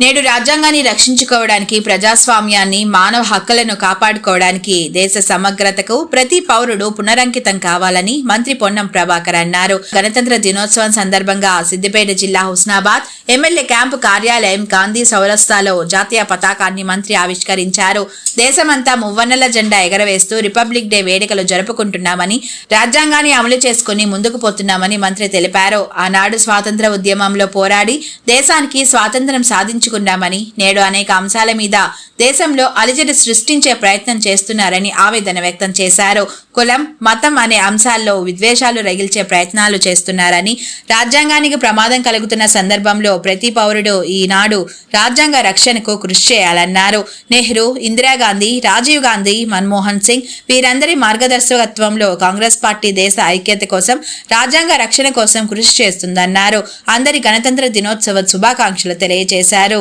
నేడు రాజ్యాంగాన్ని రక్షించుకోవడానికి ప్రజాస్వామ్యాన్ని మానవ హక్కులను కాపాడుకోవడానికి దేశ సమగ్రతకు ప్రతి పౌరుడు పునరంకితం కావాలని మంత్రి పొన్నం ప్రభాకర్ అన్నారు. గణతంత్ర దినోత్సవం సందర్భంగా సిద్దిపేట జిల్లా హుస్నాబాద్ ఎమ్మెల్యే క్యాంపు కార్యాలయం గాంధీ సౌరస్తాలో జాతీయ పతాకాన్ని మంత్రి ఆవిష్కరించారు. దేశమంతా మువ్వన్నెల జెండా ఎగరవేస్తూ రిపబ్లిక్ డే వేడుకలు జరుపుకుంటున్నామని రాజ్యాంగాన్ని అమలు చేసుకుని ముందుకు పోతున్నామని మంత్రి తెలిపారు. ఆనాడు స్వాతంత్ర ఉద్యమంలో పోరాడి దేశానికి స్వాతంత్రం నిర్ణయించుకున్నామని నేడు అనేక అంశాల మీద దేశంలో అలిజడి సృష్టించే ప్రయత్నం చేస్తున్నారని ఆవేదన వ్యక్తం చేశారు. కులం మతం అనే అంశాల్లో విద్వేషాలు రగిల్చే ప్రయత్నాలు చేస్తున్నారని రాజ్యాంగానికి ప్రమాదం కలుగుతున్న సందర్భంలో ప్రతి పౌరుడు ఈనాడు రాజ్యాంగ రక్షణకు కృషి చేయాలన్నారు. నెహ్రూ ఇందిరాగాంధీ రాజీవ్ గాంధీ మన్మోహన్ సింగ్ వీరందరి మార్గదర్శకత్వంలో కాంగ్రెస్ పార్టీ దేశ ఐక్యత కోసం రాజ్యాంగ రక్షణ కోసం కృషి చేస్తుందన్నారు. అందరి గణతంత్ర దినోత్సవ శుభాకాంక్షలు తెలియజేశారు.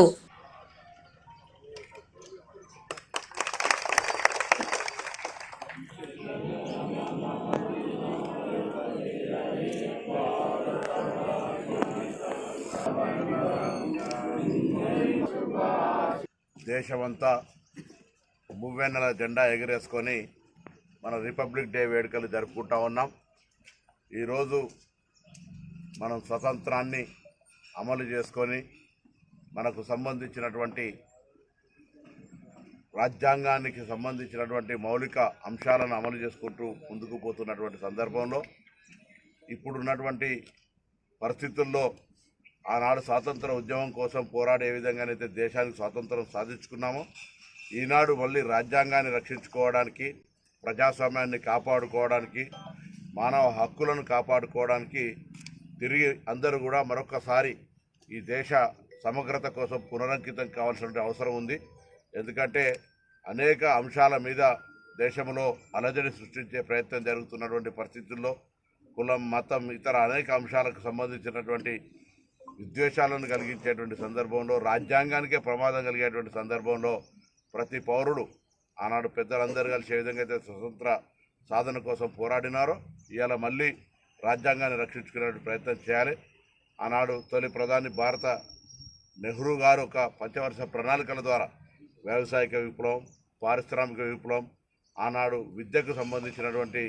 దేశమంతా మువ్వెన్నెల జెండా ఎగరేసుకొని మన రిపబ్లిక్ డే వేడుకలు జరుపుకుంటా ఉన్నాం. ఈరోజు మనం స్వతంత్రాన్ని అమలు చేసుకొని మనకు సంబంధించినటువంటి రాజ్యాంగానికి సంబంధించినటువంటి మౌలిక అంశాలను అమలు చేసుకుంటూ ముందుకు పోతున్నటువంటి సందర్భంలో ఇప్పుడున్నటువంటి పరిస్థితుల్లో ఆనాడు స్వాతంత్ర ఉద్యమం కోసం పోరాడే విధంగానైతే దేశానికి స్వాతంత్రం సాధించుకున్నామో ఈనాడు మళ్ళీ రాజ్యాంగాన్ని రక్షించుకోవడానికి ప్రజాస్వామ్యాన్ని కాపాడుకోవడానికి మానవ హక్కులను కాపాడుకోవడానికి తిరిగి అందరూ కూడా మరొకసారి ఈ దేశ సమగ్రత కోసం పునరంకితం కావాల్సిన అవసరం ఉంది. ఎందుకంటే అనేక అంశాల మీద దేశంలో అలజడి సృష్టించే ప్రయత్నం జరుగుతున్నటువంటి పరిస్థితుల్లో కులం మతం ఇతర అనేక అంశాలకు సంబంధించినటువంటి విద్వేషాలను కలిగించేటువంటి సందర్భంలో రాజ్యాంగానికే ప్రమాదం కలిగేటువంటి సందర్భంలో ప్రతి పౌరుడు ఆనాడు పెద్దలందరూ కలిసి ఏ విధంగా అయితే స్వతంత్ర సాధన కోసం పోరాడినారో ఇవాళ మళ్ళీ రాజ్యాంగాన్ని రక్షించుకునే ప్రయత్నం చేయాలి. ఆనాడు తొలి ప్రధాని భారత నెహ్రూ గారు ఒక పంచవర్ష ప్రణాళికల ద్వారా వ్యవసాయక విప్లవం పారిశ్రామిక విప్లవం ఆనాడు విద్యకు సంబంధించినటువంటి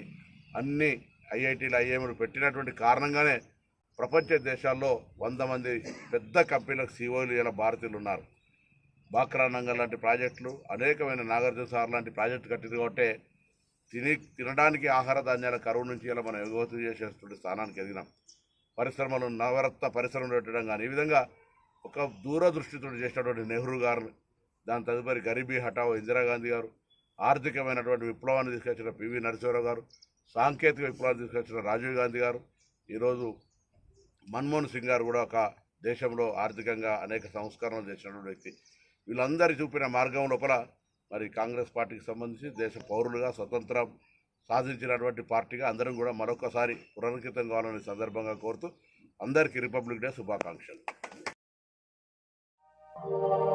అన్ని ఐఐటీలు ఐఎంలు పెట్టినటువంటి కారణంగానే ప్రపంచ దేశాల్లో వంద మంది పెద్ద కంపెనీలకు సీఓలు ఇలా భారతీయులు ఉన్నారు. బాక్రా నంగల్ లాంటి ప్రాజెక్టులు అనేకమైన నాగార్జున సార్ లాంటి ప్రాజెక్టు కట్టింది కాబట్టి తిని తినడానికి ఆహార ధాన్యాల కరువు నుంచి ఇలా మనం ఎగుమతి చేసేటువంటి స్థానానికి ఎదిగినాం. పరిశ్రమలు నవరత్న పరిశ్రమలు పెట్టడం కానీ ఈ విధంగా ఒక దూరదృష్టితో చేసినటువంటి నెహ్రూ గారు దాని తదుపరి గరీబీ హఠావో ఇందిరాగాంధీ గారు ఆర్థికమైనటువంటి విప్లవాన్ని తీసుకొచ్చిన పివి నరసింహరావు గారు సాంకేతిక విప్లవాన్ని తీసుకొచ్చిన రాజీవ్ గాంధీ గారు ఈరోజు మన్మోహన్ సింగ్ గారు కూడా ఒక దేశంలో ఆర్థికంగా అనేక సంస్కరణలు చేసినటువంటి వ్యక్తి. వీళ్ళందరి చూపిన మార్గం లోపల మరి కాంగ్రెస్ పార్టీకి సంబంధించి దేశ పౌరులుగా స్వతంత్రం సాధించినటువంటి పార్టీగా అందరం కూడా మరొకసారి పునరంకితం కావాలని సందర్భంగా కోరుతూ అందరికీ రిపబ్లిక్ డే శుభాకాంక్షలు. Thank you.